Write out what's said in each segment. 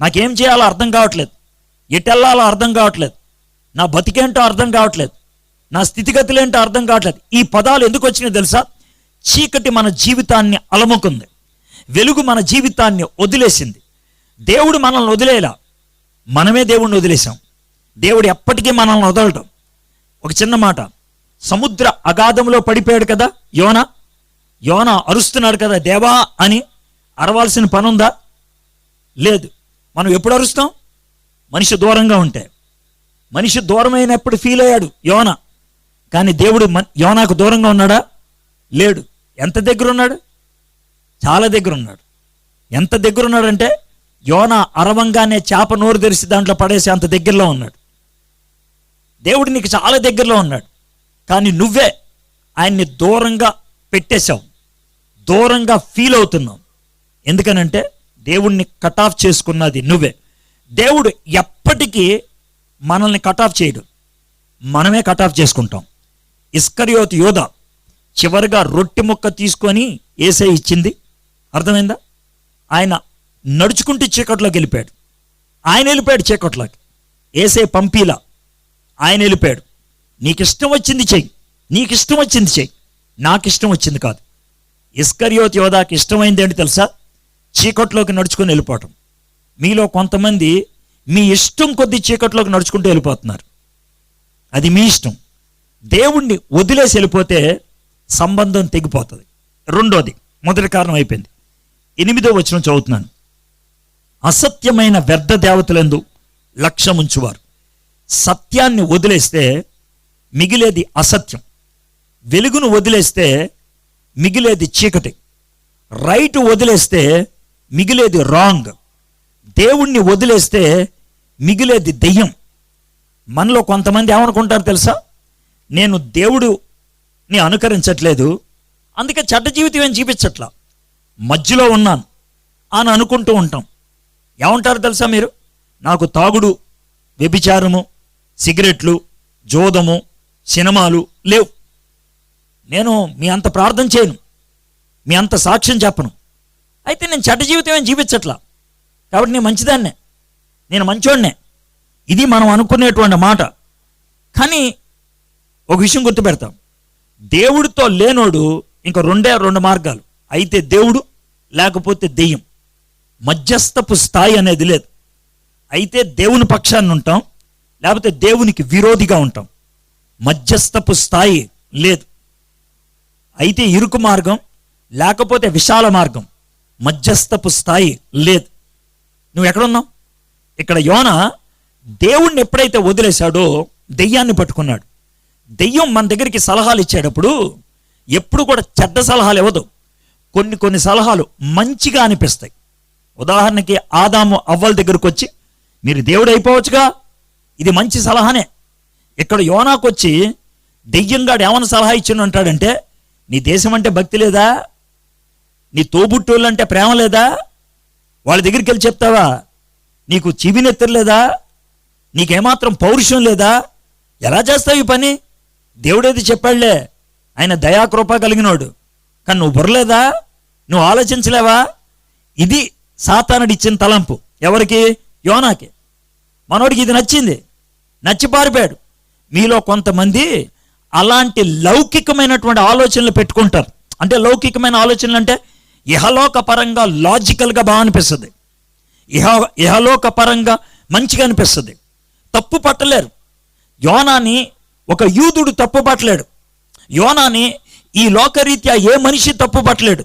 నాకేం చేయాలో అర్థం కావట్లేదు. ఎటెళ్ళాలో అర్థం కావట్లేదు. నా బతికేంటో అర్థం కావట్లేదు. నా స్థితిగతులేంటో అర్థం కావట్లేదు. ఈ పదాలు ఎందుకు వచ్చినాయి తెలుసా? చీకటి మన జీవితాన్ని అలముకుంది. వెలుగు మన జీవితాన్ని వదిలేసింది. దేవుడు మనల్ని వదిలేలా? మనమే దేవుడిని వదిలేసాం దేవుడు ఎప్పటికీ మనల్ని వదలటం ఒక చిన్న మాట. సముద్ర అగాధంలో పడిపోయాడు కదా యోన? యోన అరుస్తున్నాడు కదా దేవా అని అరవాల్సిన పనుందా? లేదు. మనం ఎప్పుడు అరుస్తాం? మనిషి దూరంగా ఉంటే. మనిషి దూరమైనప్పుడు ఫీల్ అయ్యాడు యోన. కానీ దేవుడు యోనాకు దూరంగా ఉన్నాడా? లేడు. ఎంత దగ్గర ఉన్నాడు చాలా దగ్గర ఉన్నాడు ఎంత దగ్గర ఉన్నాడంటే యోన అరవంగానే చేప నోరు తెరిచి దాంట్లో పడేసి అంత దగ్గరలో ఉన్నాడు. దేవుడు నీకు చాలా దగ్గరలో ఉన్నాడు. కానీ నువ్వే ఆయన్ని దూరంగా పెట్టేశావు. దూరంగా ఫీల్ అవుతున్నావు. ఎందుకనంటే దేవుణ్ణి కట్ ఆఫ్ చేసుకున్నది నువ్వే. దేవుడు ఎప్పటికీ మనల్ని కట్ ఆఫ్ చేయడు. మనమే కట్ ఆఫ్ చేసుకుంటాం. ఇస్కరియోత్ యోధ చివరిగా రొట్టె ముక్క తీసుకొని ఏసే ఇచ్చింది. అర్థమైందా? ఆయన నడుచుకుంటూ చీకట్లోకి వెళ్ళిపోయాడు. ఆయన వెళ్ళిపోయాడు చీకట్లోకి. ఏసే పంపీలా ఆయన వెళ్ళిపోయాడు. నీకు ఇష్టం వచ్చింది చెయ్యి. నీకు ఇష్టం వచ్చింది చెయ్యి. నాకు ఇష్టం వచ్చింది కాదు. ఇస్కరియోత్ యోధాకి ఇష్టమైంది ఏంటి తెలుసా? చీకట్లోకి నడుచుకొని వెళ్ళిపోవటం. మీలో కొంతమంది మీ ఇష్టం కొద్ది చీకట్లోకి నడుచుకుంటూ వెళ్ళిపోతున్నారు. అది మీ ఇష్టం. దేవుణ్ణి వదిలేసి వెళ్ళిపోతే సంబంధం తెగిపోతుంది. రెండోది మొదటి కారణం అయిపోయింది. ఎనిమిదో వచనం చదువుతున్నాను. అసత్యమైన వ్యర్థ దేవతలందు లక్ష్యం ఉంచువారు. సత్యాన్ని వదిలేస్తే మిగిలేది అసత్యం. వెలుగును వదిలేస్తే మిగిలేది చీకటి. రైట్ వదిలేస్తే మిగిలేది రాంగ్. దేవుణ్ణి వదిలేస్తే మిగిలేది దెయ్యం. మనలో కొంతమంది ఏమనుకుంటారు తెలుసా? నేను దేవుడుని అనుకరించట్లేదు. అందుకే చెడ్డ జీవితం ఏం చూపించట్లా? మధ్యలో ఉన్నాను అని అనుకుంటూ ఉంటాం. ఏమంటారు తెలుసా మీరు? నాకు తాగుడు వ్యభిచారము సిగరెట్లు జోదము సినిమాలు లేవు. నేను మీ అంత ప్రార్థన చేయను. మీ అంత సాక్ష్యం చెప్పను. అయితే నేను చెడ్డ జీవితం ఏం జీవించట్లా? కాబట్టి నేను మంచిదాన్నే. నేను మంచోడినే. ఇది మనం అనుకునేటువంటి మాట. కానీ ఒక విషయం గుర్తుపెడతాం. దేవుడితో లేనోడు ఇంక రెండే రెండు మార్గాలు. అయితే దేవుడు లేకపోతే దెయ్యం. మధ్యస్థపు స్థాయి అనేది లేదు. అయితే దేవుని పక్షాన్ని ఉంటాం లేకపోతే దేవునికి విరోధిగా ఉంటాం. మధ్యస్థపు స్థాయి లేదు. అయితే ఇరుకు మార్గం లేకపోతే విశాల మార్గం. మధ్యస్థపు స్థాయి లేదు. నువ్వు ఎక్కడున్నావు? ఇక్కడ యోన దేవుణ్ణి ఎప్పుడైతే వదిలేశాడో దెయ్యాన్ని పట్టుకున్నాడు. దెయ్యం మన దగ్గరికి సలహాలు ఇచ్చేటప్పుడు ఎప్పుడు కూడా చెడ్డ సలహాలు ఇవ్వదు. కొన్ని కొన్ని సలహాలు మంచిగా అనిపిస్తాయి. ఉదాహరణకి ఆదాము అవ్వల దగ్గరకు వచ్చి మీరు దేవుడు అయిపోవచ్చుగా? ఇది మంచి సలహానే. ఇక్కడ యోనాకు వచ్చి దెయ్యంగాడు ఏమైనా సలహా ఇచ్చిన అంటాడంటే నీ దేశం అంటే భక్తి లేదా? నీ తోబుట్టోళ్ళు అంటే ప్రేమ లేదా? వాళ్ళ దగ్గరికి వెళ్ళి చెప్తావా? నీకు చివినెత్తరు లేదా? నీకేమాత్రం పౌరుషం లేదా? ఎలా చేస్తావు ఈ పని? దేవుడేది చెప్పాడులే ఆయన దయాకృప కలిగినోడు. కానీ నువ్వు బుర్రలేదా? నువ్వు ఆలోచించలేవా? ఇది సాతానుడి ఇచ్చిన తలంపు. ఎవరికి? యోనాకి. మనోడికి ఇది నచ్చింది. నచ్చి పారిపోయాడు. మీలో కొంతమంది అలాంటి లౌకికమైనటువంటి ఆలోచనలు పెట్టుకుంటారు. అంటే లౌకికమైన ఆలోచనలు అంటే ఇహలోక పరంగా లాజికల్గా బాగా అనిపిస్తుంది. ఇహ ఇహలోక పరంగా మంచిగా అనిపిస్తుంది. తప్పు పట్టలేరు. యోనాని ఒక యూదుడు తప్పు పట్టలేడు. యోనాని ఈ లోకరీత్యా ఏ మనిషి తప్పు పట్టలేడు.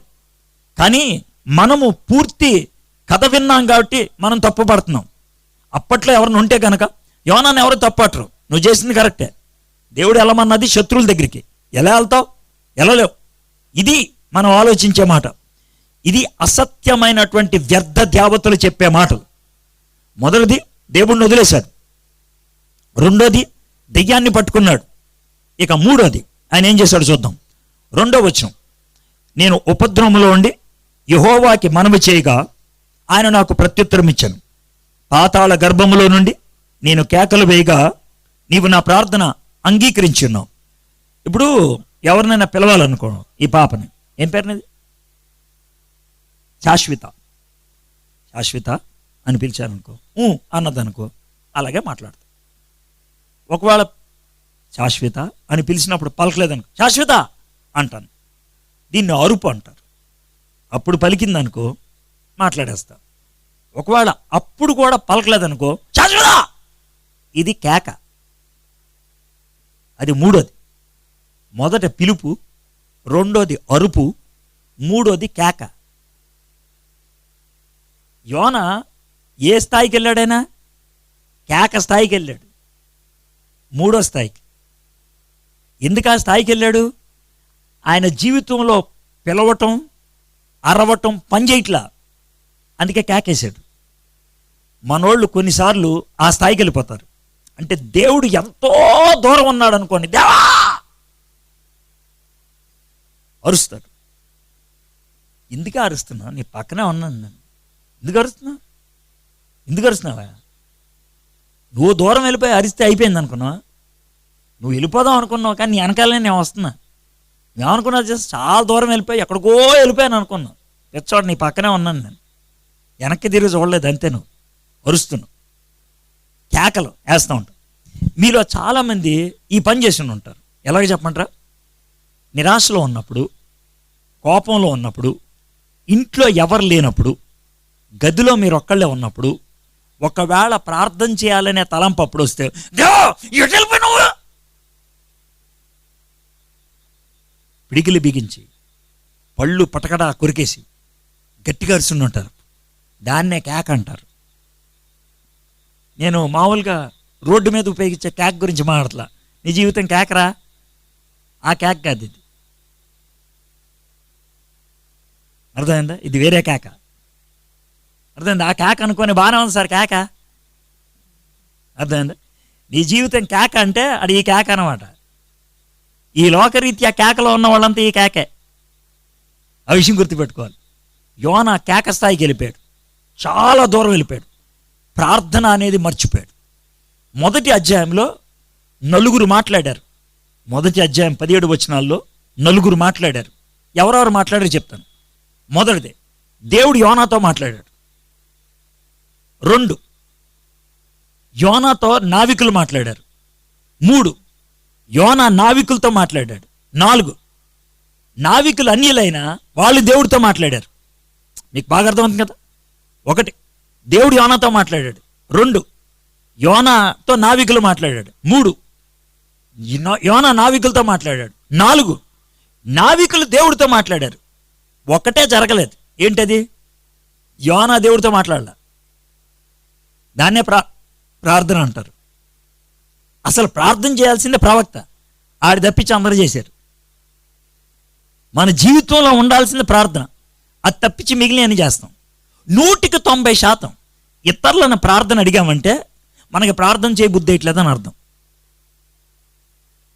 కానీ మనము పూర్తి కథ విన్నాం కాబట్టి మనం తప్పు పడుతున్నాం. అప్పట్లో ఎవరిని ఉంటే కనుక యోనాన్ని ఎవరు తప్పట్టరు నువ్వు చేసింది కరెక్టే. దేవుడు వెళ్ళమన్నది శత్రువుల దగ్గరికి. ఎలా వెళ్తావు? వెళ్ళలేవు. ఇది మనం ఆలోచించే మాట. ఇది అసత్యమైనటువంటి వ్యర్థ దేవతలు చెప్పే మాటలు. మొదటిది దేవుణ్ణి వదిలేశాడు. రెండోది దెయ్యాన్ని పట్టుకున్నాడు. ఇక మూడోది ఆయన ఏం చేశాడు చూద్దాం. రెండో వచనం. నేను ఉపద్రవంలో ఉండి యహోవాకి మనవి చేయగా ఆయన నాకు ప్రత్యుత్తరం ఇచ్చాను. పాతాళ గర్భములో నుండి నేను కేకలు వేయగా నీవు నా ప్రార్థన అంగీకరించి ఉన్నావు ఇప్పుడు ఎవరినైనా పిలవాలనుకో ఈ పాపని. ఏం పేరునది? శాశ్వత. శాశ్వత అని పిలిచారనుకో అన్నదనుకో అలాగే మాట్లాడతా. ఒకవేళ శాశ్వత అని పిలిచినప్పుడు పలకలేదనుకో శాశ్వత అంటాను. దీన్ని అరుపు అంటారు. అప్పుడు పలికిందనుకో మాట్లాడేస్తా. ఒకవేళ అప్పుడు కూడా పలకలేదనుకో శాశ్వత! ఇది కేక. అది మూడోది. మొదట పిలుపు రెండోది అరుపు మూడోది కేక. యోన ఏ స్థాయికి వెళ్ళాడైనా కేక స్థాయికి వెళ్ళాడు. మూడో స్థాయికి. ఎందుకు ఆ స్థాయికి వెళ్ళాడు? ఆయన జీవితంలో పిలవటం అరవటం పనిచేయట్లా అందుకే కేకేశాడు. మనోళ్ళు కొన్నిసార్లు ఆ స్థాయికి వెళ్ళిపోతారు. అంటే దేవుడు ఎంతో దూరం ఉన్నాడు అనుకోండి దేవా! అరుస్తాడు. ఎందుకే అరుస్తున్నా నీ పక్కనే ఉన్నాను నేను. ఎందుకు అరుస్తున్నావు? ఎందుకు అరుస్తున్నావా? నువ్వు దూరం వెళ్ళిపోయి అరిస్తే అయిపోయింది అనుకున్నావా? నువ్వు వెళ్ళిపోదాం అనుకున్నావు కానీ నీ వెనకాలనే నేను వస్తున్నా. ఏమనుకున్నా చేసి చాలా దూరం వెళ్ళిపోయి ఎక్కడికో వెళ్ళిపోయాను అనుకున్నావు. తెచ్చోడు నీ పక్కనే ఉన్నాను నేను. వెనక్కి తిరిగి చూడలేదు అంతే నువ్వు. అరుస్తున్నావు. కేకలు వేస్తూ ఉంటావు. మీలో చాలామంది ఈ పని చేసి ఉంటారు. ఎలాగ చెప్పమంటారా? నిరాశలో ఉన్నప్పుడు కోపంలో ఉన్నప్పుడు ఇంట్లో ఎవరు లేనప్పుడు గదిలో మీరు ఒక్కళ్ళే ఉన్నప్పుడు ఒకవేళ ప్రార్థన చేయాలనే తలంపు అప్పుడు వస్తే దేవా ఎటు బిగించి పళ్ళు పటకడా కొరికేసి గట్టిగా అరుచుని ఉంటారు దాన్నే కేక్ అంటారు. నేను మామూలుగా రోడ్డు మీద ఉపయోగించే కేక్ గురించి మాట్లాడట్లా. నీ జీవితం కేకరా ఆ కేక్ కాదు ఇది. అర్థమైందా? ఇది వేరే కేక అర్థమైంది? ఆ కేక అనుకొని బాగానే ఉంది సార్ కేక. అర్థమైంది? నీ జీవితం కేక అంటే అది ఈ కేక అనమాట ఈ లోకరీత్యా కేకలో ఉన్న వాళ్ళంతా ఈ కేకే. ఆ విషయం గుర్తుపెట్టుకోవాలి. యోన కేక స్థాయికి వెళ్ళిపోయాడు. చాలా దూరం వెళ్ళిపోయాడు. ప్రార్థన అనేది మర్చిపోయాడు. మొదటి అధ్యాయంలో నలుగురు మాట్లాడారు. మొదటి అధ్యాయం పదిహేడు వచనాల్లో నలుగురు మాట్లాడారు. ఎవరెవరు మాట్లాడారు చెప్తాను. మొదటిది దేవుడు యోనాతో మాట్లాడాడు. రెండు. యోనాతో నావికులు మాట్లాడారు. మూడు. యోనా నావికులతో మాట్లాడాడు. నాలుగు. నావికులు అన్యులైనా వాళ్ళు దేవుడితో మాట్లాడారు. మీకు బాగా అర్థమవుతుంది కదా? ఒకటి. దేవుడు యోనాతో మాట్లాడాడు. రెండు. యోనాతో నావికులు మాట్లాడాడు. మూడు. యోనా- నావికులతో మాట్లాడాడు. నాలుగు. నావికులు దేవుడితో మాట్లాడారు. ఒక్కటే జరగలేదు. ఏంటది? యోనా దేవుడితో మాట్లాడాల. దాన్నే ప్రా ప్రార్థన అంటారు. అసలు ప్రార్థన చేయాల్సిందే ప్రవక్త. ఆడి తప్పించి అందరు చేశారు. మన జీవితంలో ఉండాల్సింది ప్రార్థన. అది తప్పించి మిగిలిన చేస్తాం. నూటికి తొంభై శాతం ఇతరులను ప్రార్థన అడిగామంటే మనకి ప్రార్థన చేయ బుద్ధి అర్థం.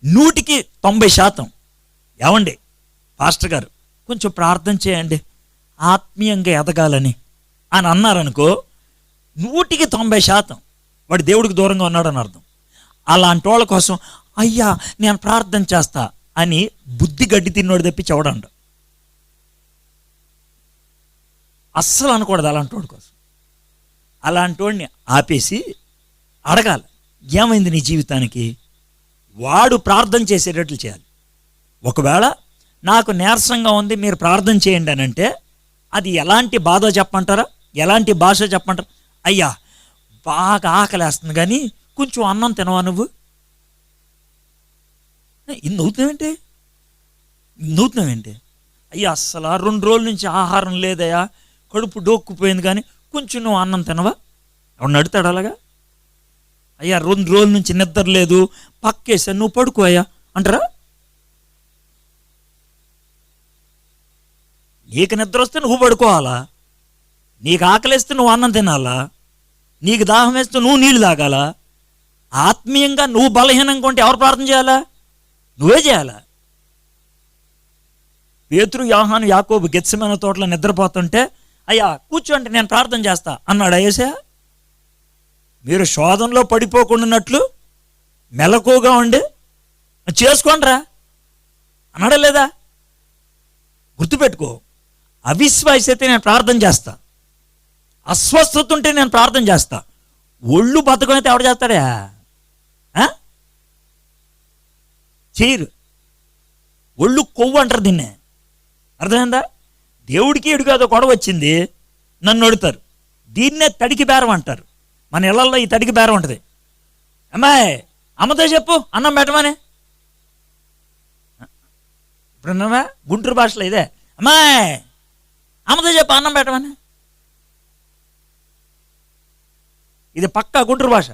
నూటికి తొంభై శాతం. ఏమండి? పాస్టర్ గారు కొంచెం ప్రార్థన చేయండి. ఆత్మీయంగా ఎదగాలని. అని అన్నారనుకో నూటికి తొంభై శాతం. వాడు దేవుడికి దూరంగా ఉన్నాడని అర్థం. అలాంటి వాళ్ళ కోసం అయ్యా నేను ప్రార్థన చేస్తా అని బుద్ధి గడ్డి తిన్నోడు తప్పి చెవడండు అస్సలు అనకూడదు అలాంటి వాడి కోసం. అలాంటి వాడిని ఆపేసి అడగాలి ఏమైంది నీ జీవితానికి? వాడు ప్రార్థన చేసేటట్లు చేయాలి. ఒకవేళ నాకు నీరసంగా ఉంది మీరు ప్రార్థన చేయండి అని అంటే అది ఎలాంటి బాధ చెప్పంటారా ఎలాంటి భాష చెప్పంటారా అయ్యా బాగా ఆకలేస్తుంది కానీ కొంచెం అన్నం తినవా నువ్వు? ఇది నవ్వుతున్నావేంటి నవ్వుతున్నావేంటి అయ్యా అస్సలు రెండు రోజుల నుంచి ఆహారం లేదయ్యా కడుపు డోక్కుపోయింది కానీ కొంచెం నువ్వు అన్నం తినవా? ఎవడు నడుతాడు అలాగా? అయ్యా రెండు రోజుల నుంచి నిద్ర లేదు పక్కేసా నువ్వు పడుకో అయ్యా అంటారా? నీకు నిద్ర వస్తే నువ్వు పడుకోవాలా? నీకు ఆకలిస్తే నువ్వు అన్నం తినాలా? నీకు దాహం వేస్తే నువ్వు నీళ్ళు తాగాలా? ఆత్మీయంగా నువ్వు బలహీనంగా ఉంటే ఎవరు ప్రార్థన చేయాలా? నువ్వే చేయాలా? పేతురు యాహాను యాకోబు గెత్సమైన తోటలో నిద్రపోతుంటే అయ్యా కూర్చోండి నేను ప్రార్థన చేస్తా అన్నాడు అయ్యేసా మీరు శోధనలో పడిపోకుండానట్లు మెలకుగా ఉండి చేసుకోండిరా అన్నాడా లేదా? గుర్తుపెట్టుకో అవిశ్వాస అయితే నేను ప్రార్థన చేస్తా. అస్వస్థత ఉంటే నేను ప్రార్థన చేస్తా. ఒళ్ళు బతకమైతే ఎవడు చేస్తాడా? ఆ? చేయరు. ఒళ్ళు కొవ్వు అంటారు దీన్నే. అర్థమైందా? దేవుడికి ఎడుగు అదో గొడవ వచ్చింది. నన్ను అడుతారు దీన్నే తడికి బేరం అంటారు. మన ఇళ్ళలో ఈ తడికి బేరం ఉంటుంది. అమ్మాయి అమ్మతో చెప్పు అన్నం పెట్టమని. ఇప్పుడు గుంటూరు భాషలో ఇదే. అమ్మాయి అమ్మతో చెప్పు అన్నం పెట్టమని. ఇది పక్కా గుంటూరు భాష.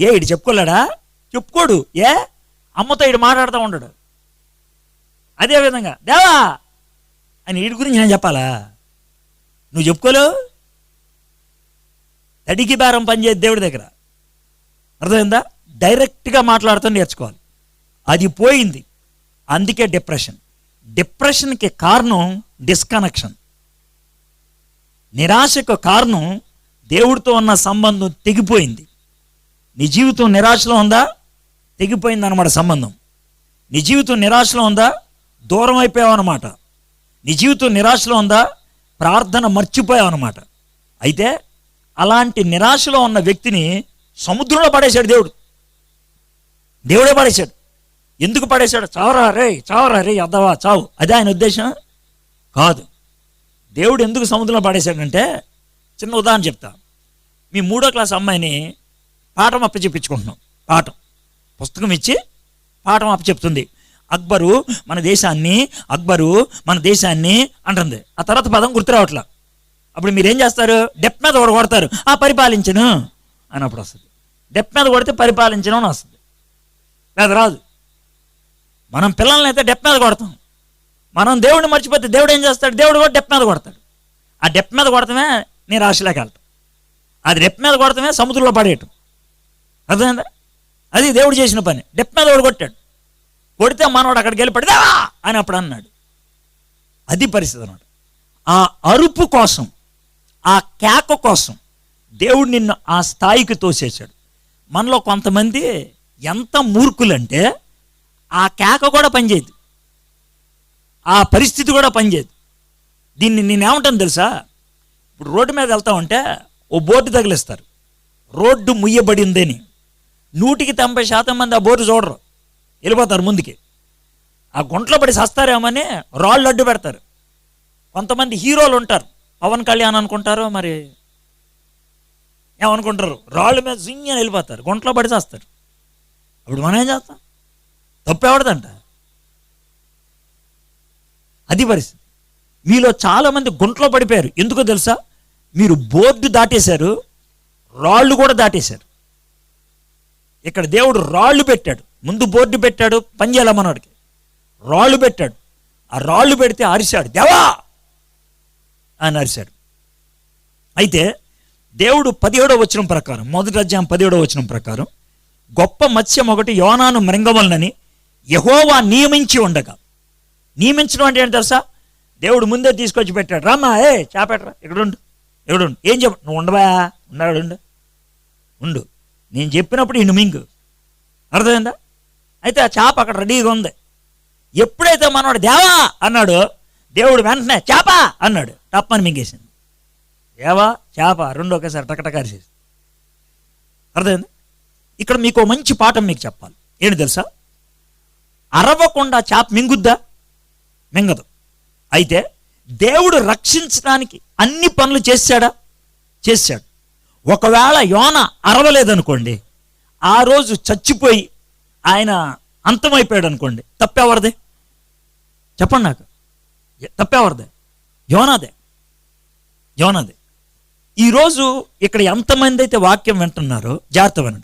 ఏ ఇడు చెప్పుకోలేడా? చెప్పుకోడు. ఏ? అమ్మతో ఇడు మాట్లాడుతూ ఉండడు. అదే విధంగా దేవా! అని వీడి గురించి నేను చెప్పాలా? నువ్వు చెప్పుకోలేవు? తడికి బేరం పనిచేయదు దేవుడి దగ్గర. అర్థమైందా? డైరెక్ట్గా మాట్లాడుతూ నేర్చుకోవాలి. అది పోయింది. అందుకే డిప్రెషన్. డిప్రెషన్కి కారణం డిస్కనెక్షన్. నిరాశకు కారణం దేవుడితో ఉన్న సంబంధం తెగిపోయింది. నీ జీవితం నిరాశలో ఉందా? తెగిపోయింది అనమాట సంబంధం. నీ జీవితం నిరాశలో ఉందా? దూరం అయిపోయావు అనమాట నీ జీవితం నిరాశలో ఉందా? ప్రార్థన మర్చిపోయావు అనమాట అయితే అలాంటి నిరాశలో ఉన్న వ్యక్తిని సముద్రంలో పడేశాడు దేవుడు. దేవుడే పడేశాడు. ఎందుకు పడేశాడు? చావరా రే చావరా రే అద్దవా చావు. అదే ఆయన ఉద్దేశం? కాదు. దేవుడు ఎందుకు సముద్రంలో పడేశాడంటే చిన్న ఉదాహరణ చెప్తా. మీ మూడో క్లాస్ అమ్మాయిని పాఠం అప్పచెప్పించుకుంటున్నాం. పాఠం. పుస్తకం ఇచ్చి పాఠం అప్పచెప్తుంది. అక్బరు మన దేశాన్ని అక్బరు మన దేశాన్ని అంటుంది. ఆ తర్వాత పదం గుర్తురావట్లా అప్పుడు మీరు ఏం చేస్తారు? డెప్ మీద కూడా కొడతారు ఆ పరిపాలించను అన్నప్పుడు వస్తుంది. డెప్ మీద కొడితే పరిపాలించను అని వస్తుంది. లేదు రాదు మనం పిల్లల్ని అయితే డెప్ మీద కొడతాం. మనం దేవుడిని మర్చిపోతే దేవుడు ఏం చేస్తాడు? దేవుడు కూడా డెప్ మీద కొడతాడు. ఆ డెప్ మీద కొడతామే నేను రాశిలోకి వెళ్తాం. అది రెప్ మీద కొడతామే సముద్రంలో పడేయటం. అర్థమైందా? అది దేవుడు చేసిన పని. డెప్ మీద వాడు కొట్టాడు. కొడితే మనవాడు అక్కడికి వెళ్ళి పడిదావా అని అప్పుడు అన్నాడు. అది పరిస్థితి అన్నాడు ఆ అరుపు కోసం ఆ కేక కోసం దేవుడు నిన్ను ఆ స్థాయికి తోసేశాడు. మనలో కొంతమంది ఎంత మూర్ఖులంటే ఆ కేక కూడా పనిచేయదు. ఆ పరిస్థితి కూడా పనిచేయదు. దీన్ని నేనేమంటాను తెలుసా? ఇప్పుడు రోడ్డు మీద వెళ్తా ఉంటే ఓ బోర్డు తగిలిస్తారు. రోడ్డు ముయ్యబడిందని. నూటికి తొంభై శాతం మంది ఆ బోర్డు చూడరు. వెళ్ళిపోతారు ముందుకి. ఆ గుంట్లో పడి సస్తారేమని రాళ్ళు అడ్డు పెడతారు. కొంతమంది హీరోలు ఉంటారు. పవన్ కళ్యాణ్ అనుకుంటారు మరి ఏమనుకుంటారు? రాళ్ళ మీద జింగ్ అని వెళ్ళిపోతారు. గుంట్లో పడి చేస్తారు అప్పుడు మనం ఏం చేస్తాం? తప్పెవడదంట అది పరిస్థితి. మీలో చాలామంది గుంట్లో పడిపోయారు. ఎందుకో తెలుసా? మీరు బోర్డు దాటేశారు రాళ్ళు కూడా దాటేశారు. ఇక్కడ దేవుడు రాళ్ళు పెట్టాడు. ముందు బోర్డు పెట్టాడు పని రాళ్ళు పెట్టాడు. ఆ రాళ్ళు పెడితే అరిశాడు. దేవా! అని అరిశాడు. అయితే దేవుడు పదిహేడో వచనం ప్రకారం మొదటి అధ్యాయం పదిహేడో వచనం ప్రకారం గొప్ప మత్స్యం ఒకటి యోనాను మృంగవలనని యహోవా నియమించి ఉండగా. నియమించడం అంటే ఏంటి తెలుసా? దేవుడు ముందే తీసుకొచ్చి పెట్టాడు. రామ్మా ఏ చేపెట్టరా ఇక్కడ ఉండు. ఎవడు? ఏం చెప్ప? నువ్వు ఉండవా? ఉన్నాడు ఉండు. ఉండు. నేను చెప్పినప్పుడు ఇన్ను మింగు. అర్థమైందా? అయితే ఆ చేప అక్కడ రెడీగా ఉంది. ఎప్పుడైతే మనవాడు దేవా అన్నాడు దేవుడు వెంటనే చేప అన్నాడు. తప్పని మింగేసింది. దేవా చేప రెండు ఒకేసారి టకటకారిసేసి అర్థమైంది? ఇక్కడ మీకు మంచి పాఠం మీకు చెప్పాలి. ఏంటి తెలుసా? అరవకుండా చేప మింగుద్దా? మింగదు. అయితే దేవుడు రక్షించడానికి అన్ని పనులు చేశాడా? చేశాడు. ఒకవేళ యోన అరవలేదనుకోండి ఆ రోజు చచ్చిపోయి ఆయన అంతమైపోయాడు అనుకోండి తప్పెవరిదే? చెప్పండి నాకు. తప్పెవరిదే? యోనాదే. యోనాదే. ఈరోజు ఇక్కడ ఎంతమంది అయితే వాక్యం వింటున్నారో జాగ్రత్త వినండి.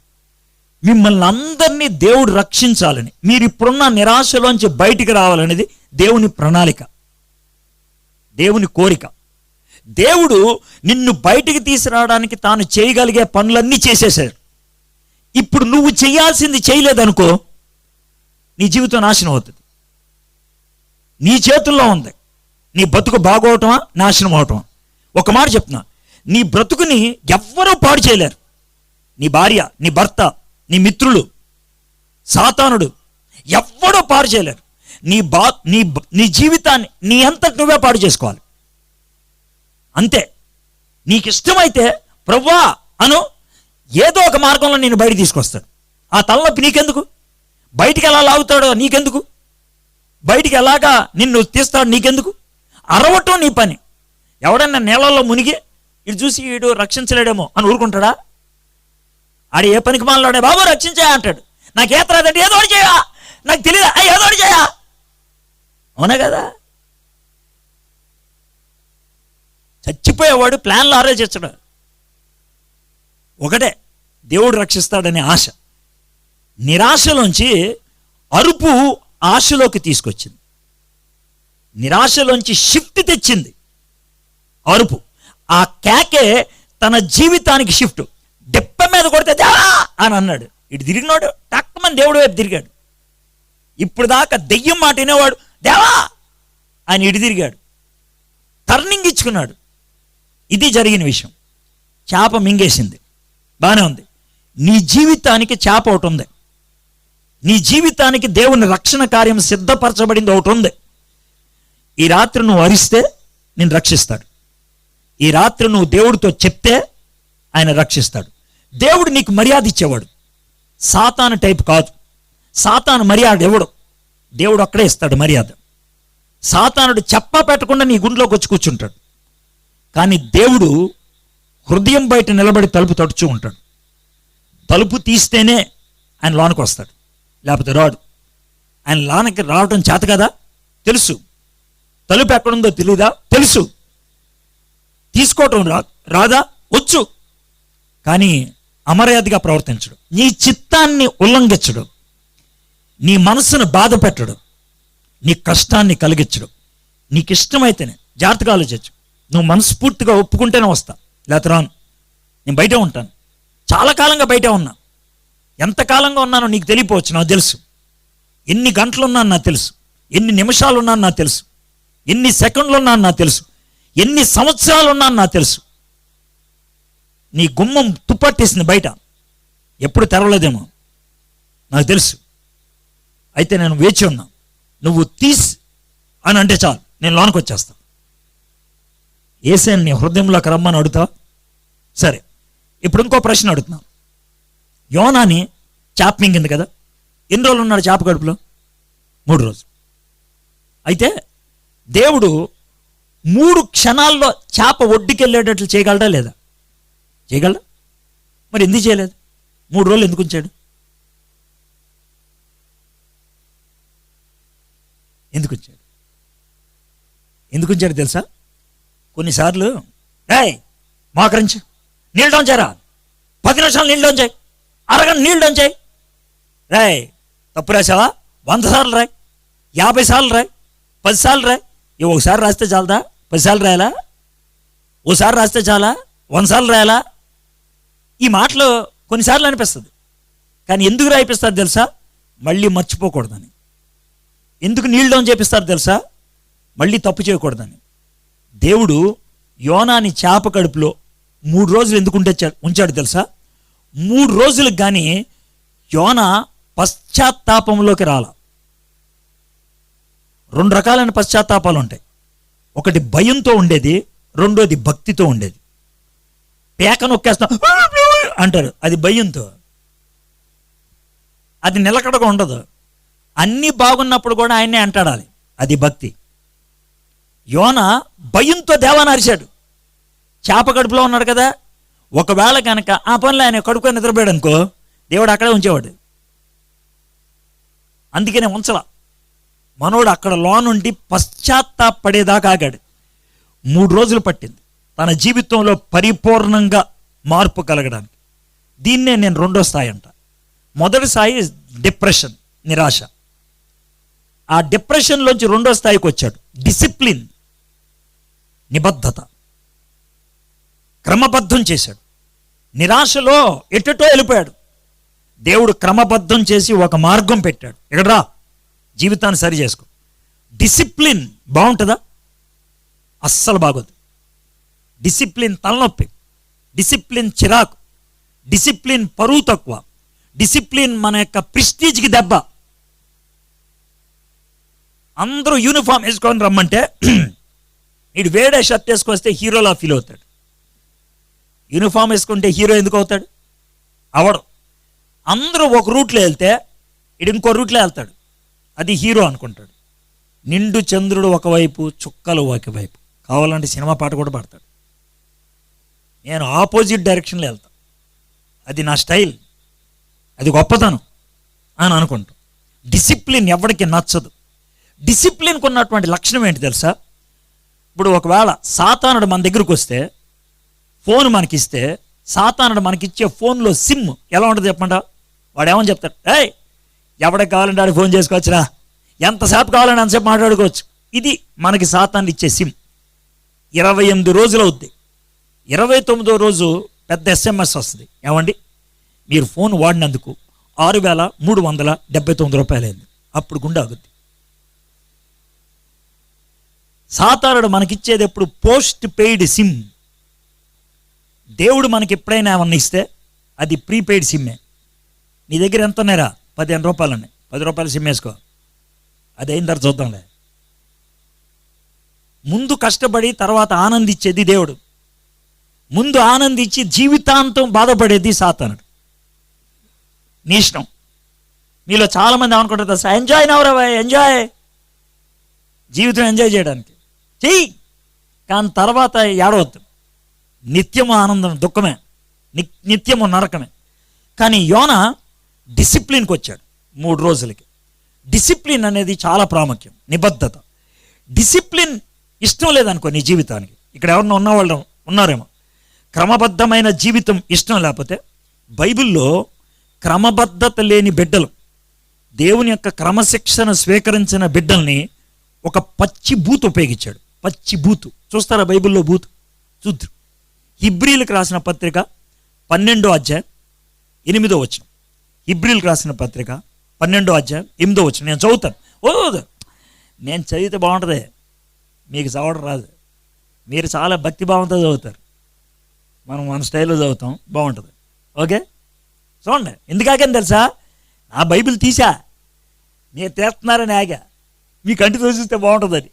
మిమ్మల్ని అందరినీ దేవుడు రక్షించాలని మీరు ఇప్పుడున్న నిరాశలోంచి బయటికి రావాలనేది దేవుని ప్రణాళిక. దేవుని కోరిక. దేవుడు నిన్ను బయటికి తీసుకురావడానికి తాను చేయగలిగే పనులన్నీ చేసేశాడు. ఇప్పుడు నువ్వు చేయాల్సింది చేయలేదనుకో నీ జీవితం నాశనం అవుతుంది. నీ చేతుల్లో ఉంది. నీ బతుకు బాగోవటమా నాశనం అవటమా? ఒక మాట చెప్తున్నా. నీ బ్రతుకుని ఎవ్వరూ పాడు చేయలేరు. నీ భార్య నీ భర్త నీ మిత్రులు సాతానుడు ఎవ్వడో పాడు చేయలేరు. నీ బా నీ నీ జీవితాన్ని నీ అంతటి నువ్వే పాడు చేసుకోవాలి. అంతే. నీకు ఇష్టమైతే ప్రవ్వా అను ఏదో ఒక మార్గంలో నేను బయట తీసుకొస్తాను ఆ తలనొప్పి నీకెందుకు? బయటికి ఎలా లాగుతాడో నీకెందుకు? బయటికి ఎలాగా నిన్ను తీస్తాడు నీకెందుకు? అరవటం నీ పని. ఎవడన్నా నేలల్లో మునిగి ఇటు చూసి వీడు రక్షించలేడేమో అని ఊరుకుంటాడా? ఆడు ఏ పనికి మాలాడే బాబు రక్షించా అంటాడు. నాకు ఏత ఏదో చేయా. నాకు తెలియదు ఏదో చేయా. అవునా కదా? చచ్చిపోయేవాడు ప్లాన్లు ఆలోచించడు ఒకటే దేవుడు రక్షిస్తాడనే ఆశ. నిరాశలోంచి అరుపు ఆశలోకి తీసుకొచ్చింది. నిరాశలోంచి షిఫ్ట్ తెచ్చింది అరుపు. ఆ కేకే తన జీవితానికి షిఫ్ట్ దెప్ప మీద కొడితే దేవా అని అన్నాడు. ఇటు తిరిగినాడు టక్కమని దేవుడు వైపు తిరిగాడు. ఇప్పుడు దాకా దెయ్యం మాట వినేవాడు. దేవా అని ఇటు తిరిగాడు. టర్నింగ్ ఇచ్చుకున్నాడు. ఇది జరిగిన విషయం. చేప మింగేసింది. బాగానే ఉంది. నీ జీవితానికి చేప ఒకటి ఉంది. నీ జీవితానికి దేవుని రక్షణ కార్యం సిద్ధపరచబడింది ఒకటి ఉంది. ఈ రాత్రి నువ్వు అరిస్తే నేను రక్షిస్తాడు. ఈ రాత్రి నువ్వు దేవుడితో చెప్తే ఆయన రక్షిస్తాడు. దేవుడు నీకు మర్యాద ఇచ్చేవాడు. సాతాను టైప్ కాదు. సాతాను మర్యాద ఎవడు? దేవుడు అక్కడే ఇస్తాడు మర్యాద. సాతానుడు చెప్పా పెట్టకుండా నీ గుండెలోకి వచ్చి కూర్చుంటాడు. కానీ దేవుడు హృదయం బయట నిలబడి తలుపు తడుచు ఉంటాడు. తలుపు తీస్తేనే ఆయన లోనకు వస్తాడు. లేకపోతే రాడు. ఆయన లోనకి రావడం చేత కదా? తెలుసు. తలుపు ఎక్కడుందో తెలియదా తెలుసు. తీసుకోవటం రా రాదా? వచ్చు. కానీ అమర్యాదగా ప్రవర్తించడు. నీ చిత్తాన్ని ఉల్లంఘించడు. నీ మనసును బాధ పెట్టడు. నీ కష్టాన్ని కలిగించడు. నీకు ఇష్టమైతేనే జాగ్రత్తగా ఆలోచించు. నువ్వు మనస్ఫూర్తిగా ఒప్పుకుంటేనే వస్తా. లేకపోతే రాను. నేను బయటే ఉంటాను. చాలా కాలంగా బయటే ఉన్నా. ఎంత కాలంగా ఉన్నానో నీకు తెలియపోవచ్చు నాకు తెలుసు. ఎన్ని గంటలు ఉన్నాను నాకు తెలుసు. ఎన్ని నిమిషాలు ఉన్నాను నాకు తెలుసు. ఎన్ని సెకండ్లు ఉన్నాను నాకు తెలుసు. ఎన్ని సంవత్సరాలు ఉన్నాను నాకు తెలుసు. నీ గుమ్మం తుప్పట్టేసింది బయట. ఎప్పుడు తెరవలేదేమో. నాకు తెలుసు. అయితే నేను వేచి ఉన్నా. నువ్వు తీసి అని అంటే చాలు. నేను లోనకి వచ్చేస్తా. ఏసేని హృదయంలోకి రమ్మని అడుగుతా సరే. ఇప్పుడు ఇంకో ప్రశ్న అడుగుతున్నాను యోనాని చాప్ మింగింది కదా? ఎన్ని రోజులు ఉన్నాడు చేప కడుపులో? మూడు రోజులు. అయితే దేవుడు మూడు క్షణాల్లో చేప ఒడ్డుకెళ్ళేటట్లు చేయగలడా లేదా? చేయగలడా? మరి ఎందుకు చేయలేదు? మూడు రోజులు ఎందుకు ఉంచాడు? ఎందుకు వచ్చాడు ఎందుకు వచ్చాడు తెలుసా? కొన్నిసార్లు రాయ్ మోకరించు నీళ్ళు డౌన్ పది నిమిషాలు నీళ్ళు చేయి అరగంట నీళ్ళు ఉంచాయి చేయి రాయ్ తప్పు రాసావా వంద సార్లు రాయ్. యాభై సార్లు రాయ్. పది సార్లు రాయ్. ఇవి ఒకసారి రాస్తే చాలదా? పదిసార్లు రాయాలా? ఓసారి రాస్తే చాలా? వంద సార్లు రాయాలా? ఈ మాటలు కొన్నిసార్లు అనిపిస్తుంది. కానీ ఎందుకు రాయిపిస్తారు తెలుసా? మళ్ళీ మర్చిపోకూడదని. ఎందుకు నీళ్ళు డౌన్ చేపిస్తారు తెలుసా? మళ్ళీ తప్పు చేయకూడదని. దేవుడు యోనాని చేప కడుపులో మూడు రోజులు ఎందుకు ఉంటే ఉంచాడు తెలుసా? మూడు రోజులకు కానీ యోన పశ్చాత్తాపంలోకి రాల. రెండు రకాలైన పశ్చాత్తాపాలు ఉంటాయి. ఒకటి భయంతో ఉండేది రెండోది భక్తితో ఉండేది. పేక నొక్కేస్తాం అంటారు. అది భయంతో. అది నిలకడగా ఉండదు. అన్నీ బాగున్నప్పుడు కూడా ఆయన్నే అంటాడాలి. అది భక్తి. యోన భయంతో దేవాన్ని అరిచాడు. చేప కడుపులో ఉన్నాడు కదా. ఒకవేళ కనుక ఆ పనులు ఆయన కడుపుకొని నిద్రపోయాడు అనుకో దేవుడు అక్కడే ఉంచేవాడు. అందుకనే ఉంచల. మనోడు అక్కడ లోనుండి పశ్చాత్తాపడేదాకా ఆగాడు. మూడు రోజులు పట్టింది. తన జీవితంలో పరిపూర్ణంగా మార్పు కలగడానికి. దీన్నే నేను రెండో స్థాయి అంట. మొదటి స్థాయి డిప్రెషన్ నిరాశ. ఆ డిప్రెషన్లోంచి రెండో స్థాయికి వచ్చాడు. డిసిప్లిన్ నిబద్ధత. క్రమబద్ధం చేశాడు. నిరాశలో ఎటుటో వెళ్ళిపోయాడు. దేవుడు క్రమబద్ధం చేసి ఒక మార్గం పెట్టాడు. ఇక్కడ రా జీవితాన్ని సరి చేసుకో. డిసిప్లిన్ బాగుంటుందా? అస్సలు బాగోదు. డిసిప్లిన్ తలనొప్పి డిసిప్లిన్ చిరాకు డిసిప్లిన్ పరువు తక్కువ డిసిప్లిన్ మన యొక్క ప్రిస్టీజ్కి దెబ్బ. అందరూ యూనిఫామ్ వేసుకొని రమ్మంటే ఇటు వేడే షర్ట్ వేసుకొస్తే హీరోలా ఫీల్ అవుతాడు. యూనిఫామ్ వేసుకుంటే హీరో ఎందుకు అవుతాడు? అవడు. అందరూ ఒక రూట్లో వెళ్తే ఇడు ఇంకో రూట్లో వెళ్తాడు. అది హీరో అనుకుంటాడు. నిండు చంద్రుడు ఒకవైపు చుక్కలు ఒకవైపు. కావాలంటే సినిమా పాట కూడా పాడతాడు. నేను ఆపోజిట్ డైరెక్షన్లో వెళ్తా. అది నా స్టైల్ అది గొప్పతనం అని అనుకుంటాం. డిసిప్లిన్ ఎవరికి నచ్చదు. డిసిప్లిన్కి ఉన్నటువంటి లక్షణం ఏంటి తెలుసా? ఇప్పుడు ఒకవేళ సాతానుడు మన దగ్గరకు వస్తే ఫోన్ మనకిస్తే సాతానుడు మనకిచ్చే ఫోన్లో సిమ్ ఎలా ఉంటుంది చెప్పండి? వాడు ఏమని చెప్తాడు? ఏయ్ ఎవడికి కావాలంటే వాడికి ఫోన్ చేసుకోవచ్చురా? ఎంతసేపు కావాలంటే అంతసేపు మాట్లాడుకోవచ్చు. ఇది మనకి సాతాను ఇచ్చే సిమ్. ఇరవై ఎనిమిది రోజులు అవుద్ది. ఇరవై తొమ్మిదో రోజు పెద్ద ఎస్ఎంఎస్ వస్తుంది. ఏమండి? మీరు ఫోన్ వాడినందుకు ఆరు వేల మూడు వందల డెబ్బై తొమ్మిది రూపాయలు అయింది అప్పుడు గుండె ఆగుద్ది. సాతానుడు మనకిచ్చేది ఎప్పుడు? Post paid SIM. దేవుడు మనకి ఎప్పుడైనా ఏమన్నా ఇస్తే అది ప్రీపెయిడ్ సిమ్మే. నీ దగ్గర ఎంత ఉన్నారా పదిహేను రూపాయలు ఉన్నాయి పది రూపాయలు సిమ్ వేసుకో. అది అయిన తర్వాత చూద్దాంలే. ముందు కష్టపడి తర్వాత ఆనందించేది దేవుడు. ముందు ఆనందించి జీవితాంతం బాధపడేది సాతానుడు. నీ ఇష్టం. మీలో చాలామంది అనుకుంటారు ఎంజాయ్ నవరా ఎంజాయ్ జీవితం ఎంజాయ్ చేయడానికి. చెయ్యి. కానీ తర్వాత ఏడవద్దు. నిత్యము ఆనందం దుఃఖమే. ని నిత్యము నరకమే. కానీ యోన డిసిప్లిన్కి వచ్చాడు మూడు రోజులకి. డిసిప్లిన్ అనేది చాలా ప్రాముఖ్యం నిబద్ధత. డిసిప్లిన్ ఇష్టం లేదనుకో నీ జీవితానికి. ఇక్కడ ఎవరన్నా ఉన్నవాళ్ళు ఉన్నారేమో. క్రమబద్ధమైన జీవితం ఇష్టం లేకపోతే బైబిల్లో క్రమబద్ధత లేని బిడ్డలు దేవుని యొక్క క్రమశిక్షణ స్వీకరించిన బిడ్డల్ని ఒక పచ్చి బూత్ ఉపయోగించాడు. పచ్చి బూతు. చూస్తారా బైబిల్లో బూతు? చూద్దు హిబ్రీలకు రాసిన పత్రిక పన్నెండో అధ్యాయం ఎనిమిదో వచ్చిన హిబ్రీలకు రాసిన పత్రిక పన్నెండో అధ్యాయం ఎనిమిదో వచ్చిన నేను చదువుతాను. ఓ నేను చదివితే బాగుంటుంది. మీకు చదవడం రాదు. మీరు చాలా భక్తిభావంతో చదువుతారు. మనం మన స్టైల్లో చదువుతాం. బాగుంటుంది. ఓకే? చూడండి. ఎందుకాకని తెలుసా? ఆ బైబిల్ తీసా. మీరు తీస్తున్నారని ఆగా. మీ కంటితో చూస్తే బాగుంటుందని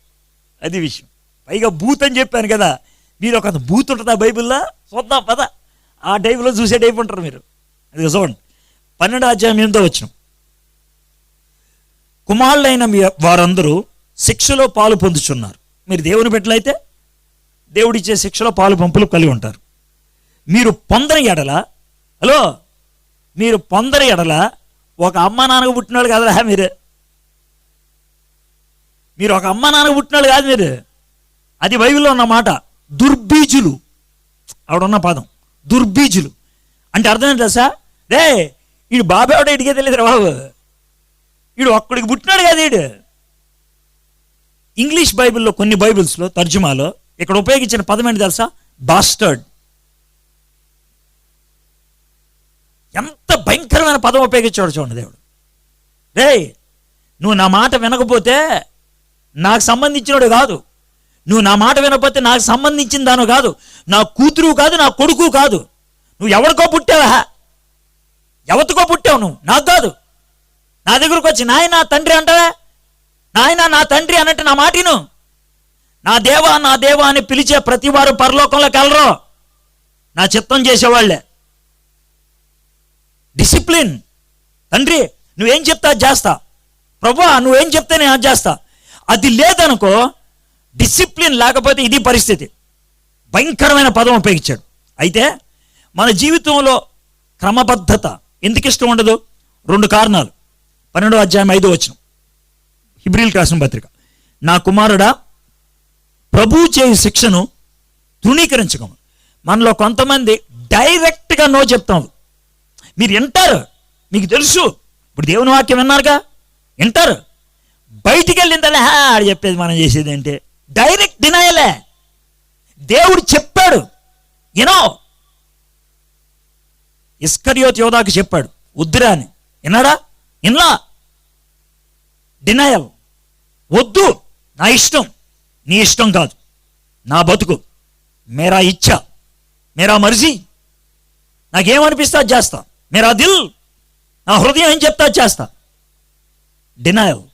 అది విషయం. పైగా బూత్ అని చెప్పాను కదా. మీరు ఒక బూత్ ఉంటుందా బైబిల్లో? చూద్దాం పద. ఆ టైంలో చూసే టైప్ ఉంటారు మీరు. అది చూడండి. పన్నెండు అధ్యాయం ఎనిమిదో వచ్చిన కుమారులైన మీ వారందరూ శిక్షలో పాలు పొందుచున్నారు. మీరు దేవుని బిడ్డలైతే దేవుడిచ్చే శిక్షలో పాలు పంపులు కలిగి ఉంటారు. మీరు పొందని ఎడల హలో? మీరు పొందని ఎడల ఒక అమ్మ నాన్నకు పుట్టినాడు కదరా మీరు. మీరు ఒక అమ్మ నాన్నకు పుట్టినాడు కాదు మీరు. అది బైబిల్లో ఉన్న మాట దుర్బీజులు. ఆవిడున్న పదం దుర్బీజులు. అంటే అర్థం ఏంటి తెలుసా? రే ఈడు బాబావిడ ఇడిగే తెలియదురా బాబు. ఈడు ఒక్కడికి పుట్టినాడు కదా వీడు ఇంగ్లీష్ బైబిల్లో కొన్ని బైబిల్స్లో తర్జుమాలో ఇక్కడ ఉపయోగించిన పదం ఏంటి తెలుసా? బాస్టర్డ్. ఎంత భయంకరమైన పదం ఉపయోగించాడు చూడండి దేవుడు. రే నువ్వు నా మాట వినకపోతే నాకు సంబంధించినోడు కాదు. నువ్వు నా మాట వినకపోతే నాకు సంబంధించిన దాను కాదు. నా కూతురు కాదు నా కొడుకు కాదు. నువ్వు ఎవరికో పుట్టావా? ఎవరికో పుట్టావు నువ్వు? నాకు కాదు. నా దగ్గరకు వచ్చి నాయన తండ్రి అంటావా? నాయన నా తండ్రి అన్నట్టు నా మాటిను నా దేవా నా దేవా అని పిలిచే ప్రతి వారు పరలోకంలోకి వెళ్ళరు. నా చిత్తం చేసేవాళ్ళే. డిసిప్లిన్. తండ్రి నువ్వేం చెప్తా చేస్తా. ప్రభా నువ్వేం చెప్తే నేను అది చేస్తా. అది లేదనుకో డిసిప్లిన్ లేకపోతే ఇది పరిస్థితి. భయంకరమైన పదం ఉపయోగించాడు. అయితే మన జీవితంలో క్రమబద్ధత ఎందుకు ఇష్టం ఉండదు? రెండు కారణాలు. పన్నెండో అధ్యాయం ఐదో వచ్చిన హిబ్రిల్ రాసిన పత్రిక. నా కుమారుడా ప్రభు చేయి శిక్షను తృణీకరించకము. మనలో కొంతమంది డైరెక్ట్గా నో చెప్తాం మీరు వింటారు. మీకు తెలుసు. ఇప్పుడు దేవుని వాక్యం విన్నారుగా? వింటారు. బయటికి వెళ్ళిందలే హా ఆడు చెప్పేది మనం చేసేది అంటే డైరెక్ట్ డినాయలే. దేవుడు చెప్పాడు యునో ఇస్కరియోత్ యోధాకి చెప్పాడు వద్దురా అని విన్నాడా? వినలా డినయల్ వద్దు. నా ఇష్టం. నీ ఇష్టం కాదు. నా బతుకు. మేరా ఇచ్చ. మేరా మర్జీ. నాకేమనిపిస్తా అది చేస్తా. మేరా దిల్. నా హృదయం ఏం చెప్తా అది చేస్తా. డినయల్